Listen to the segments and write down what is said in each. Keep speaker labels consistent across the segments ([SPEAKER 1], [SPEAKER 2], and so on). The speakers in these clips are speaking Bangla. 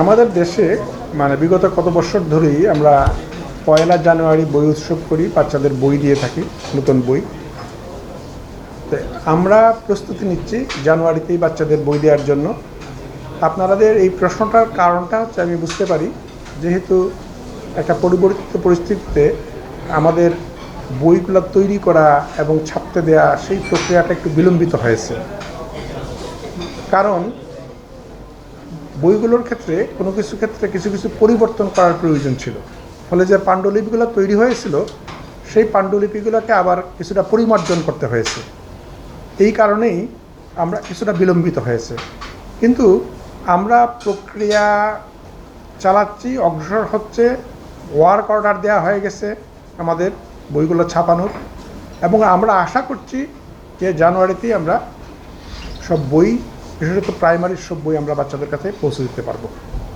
[SPEAKER 1] আমাদের দেশে মানে বিগত কত বছর ধরেই আমরা পয়লা জানুয়ারি বই উৎসব করি, বাচ্চাদের বই দিয়ে থাকি, নতুন বই। তো আমরা প্রস্তুতি নিচ্ছি জানুয়ারিতেই বাচ্চাদের বই দেওয়ার জন্য। আপনাদের এই প্রশ্নটার কারণটা হচ্ছে আমি বুঝতে পারি, যেহেতু একটা পরিবর্তিত পরিস্থিতিতে আমাদের বইগুলো তৈরি করা এবং ছাপতে দেওয়া সেই প্রক্রিয়াটা একটু বিলম্বিত হয়েছে। কারণ বইগুলোর ক্ষেত্রে, কোনো কিছু ক্ষেত্রে কিছু কিছু পরিবর্তন করার প্রয়োজন ছিল। ফলে যে পাণ্ডুলিপিগুলো তৈরি হয়েছিল, সেই পাণ্ডুলিপিগুলোকে আবার কিছুটা পরিমার্জন করতে হয়েছে। এই কারণেই আমরা কিছুটা বিলম্বিত হয়েছে। কিন্তু আমরা প্রক্রিয়া চালাচ্ছি, অগ্রসর হচ্ছে, ওয়ার্ক অর্ডার দেওয়া হয়ে গেছে আমাদের বইগুলো ছাপানোর। এবং আমরা আশা করছি যে জানুয়ারিতেই আমরা সব বই বিশেষত প্রাইমারির সব বই আমরা বাচ্চাদের কাছে পৌঁছে দিতে পারব।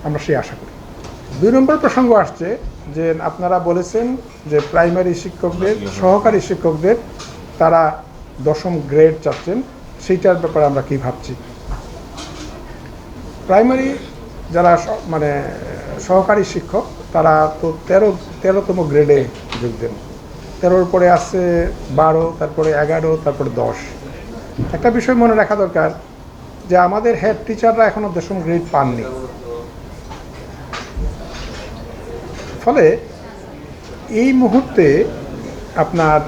[SPEAKER 1] আমরা সেই আশা করি। দুই নম্বর প্রসঙ্গ আসছে যে আপনারা বলেছেন যে প্রাইমারি শিক্ষকদের, সহকারী শিক্ষকদের তারা দশম গ্রেড চাচ্ছেন, সেইটার ব্যাপারে আমরা কি ভাবছি? প্রাইমারি যারা মানে সহকারী শিক্ষক, তারা তো তেরো, তেরোতম গ্রেডে যোগ দেন। তেরোর পরে আছে বারো, তারপরে এগারো, তারপরে দশ। একটা বিষয় মনে রাখা দরকার যে আমাদের হেড টিচাররা এখনও দশম গ্রেড পাননি। ফলে এই মুহূর্তে আপনার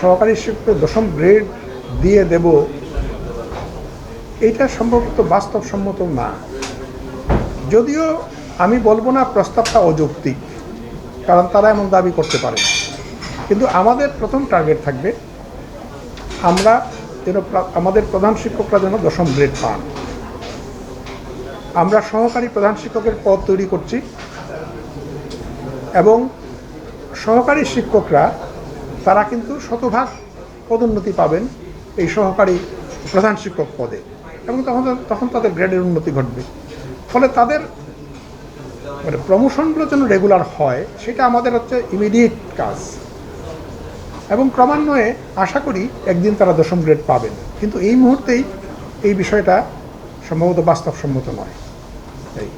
[SPEAKER 1] সহকারী শিক্ষক দশম গ্রেড দিয়ে দেব, এটা সম্ভবত বাস্তবসম্মত না। যদিও আমি বলব না প্রস্তাবটা অযৌক্তিক, কারণ তারা এমন দাবি করতে পারে। কিন্তু আমাদের প্রথম টার্গেট থাকবে, আমরা যেন আমাদের প্রধান শিক্ষকরা যেন দশম গ্রেড পান। আমরা সহকারী প্রধান শিক্ষকের পদ তৈরি করছি এবং সহকারী শিক্ষকরা, তারা কিন্তু শতভাগ পদোন্নতি পাবেন এই সহকারী প্রধান শিক্ষক পদে এবং তখন তখন তাদের গ্রেডের উন্নতি ঘটবে। ফলে তাদের মানে প্রমোশনগুলো যেন রেগুলার হয়, সেটা আমাদের হচ্ছে ইমিডিয়েট কাজ। এবং ক্রমান্বয়ে আশা করি একদিন তারা দশম গ্রেড পাবেন। কিন্তু এই মুহূর্তেই এই বিষয়টা সম্ভবত বাস্তবসম্মত নয়। এই